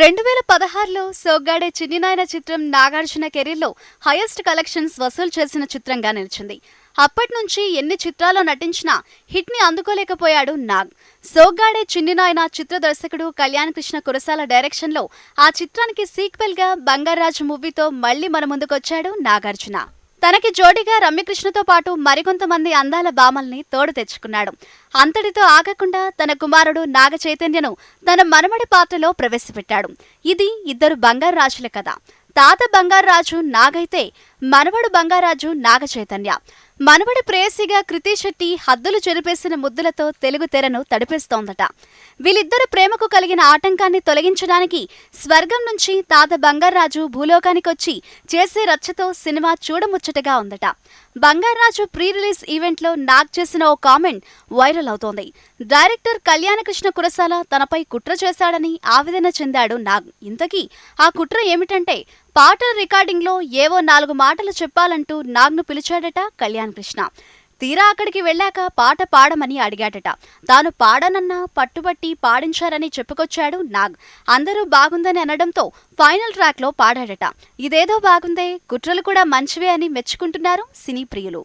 రెండు వేల పదహారులో సోగ్గాడే చిన్నినాయన చిత్రం నాగార్జున కెరీర్లో హైయెస్ట్ కలెక్షన్స్ వసూలు చేసిన చిత్రంగా నిలిచింది. అప్పటి నుంచి ఎన్ని చిత్రాల్లో నటించినా హిట్ని అందుకోలేకపోయాడు నాగ్. సోగ్గాడే చిన్నినాయన చిత్ర దర్శకుడు కళ్యాణ్ కృష్ణ కురసాల డైరెక్షన్లో ఆ చిత్రానికి సీక్వెల్గా బంగారాజు మూవీతో మళ్ళీ మన ముందుకొచ్చాడు నాగార్జున. తనకి జోడిగా రమ్యకృష్ణతో పాటు మరికొంతమంది అందాల భామల్ని తోడు తెచ్చుకున్నాడు. అంతటితో ఆగకుండా తన కుమారుడు నాగ చైతన్యను తన మనమడి పాత్రలో ప్రవేశపెట్టాడు. ఇది ఇద్దరు బంగారు రాజుల కథ. తాత బంగారు రాజు నాగైతే మనవడు బంగారాజు నాగచైతన్య మనవడి ప్రేయసిగా కృతి శెట్టి హద్దులు చెరిపేసిన ముద్దులతో తెలుగు తెరను తడిపేస్తోందట. వీళ్ళిద్దరు ప్రేమకు కలిగిన ఆటంకాన్ని తొలగించడానికి స్వర్గం నుంచి తాత బంగారాజు భూలోకానికొచ్చి చేసే రచ్చతో సినిమా చూడముచ్చటగా ఉందట. బంగారాజు ప్రీ రిలీజ్ ఈవెంట్లో నాగ్ చేసిన ఓ కామెంట్ వైరల్ అవుతోంది. డైరెక్టర్ కళ్యాణకృష్ణ కురసాల తనపై కుట్ర చేశాడని ఆవేదన చెందాడు నాగ్. ఇంతకీ ఆ కుట్ర ఏమిటంటే పాటల రికార్డింగ్లో ఏవో నాలుగు మాటలు చెప్పాలంటూ నాగ్ను పిలిచాడట కళ్యాణ్ కృష్ణ తీరా అక్కడికి వెళ్ళాక పాట పాడమని అడిగాడట. తాను పాడనన్నా పట్టుబట్టి పాడించారని చెప్పుకొచ్చాడు నాగ్. అందరూ బాగుందని అనడంతో ఫైనల్ ట్రాక్లో పాడాడట. ఇదేదో బాగుందే కుట్రలు కూడా మంచివే అని మెచ్చుకుంటున్నారు సినీ ప్రియులు.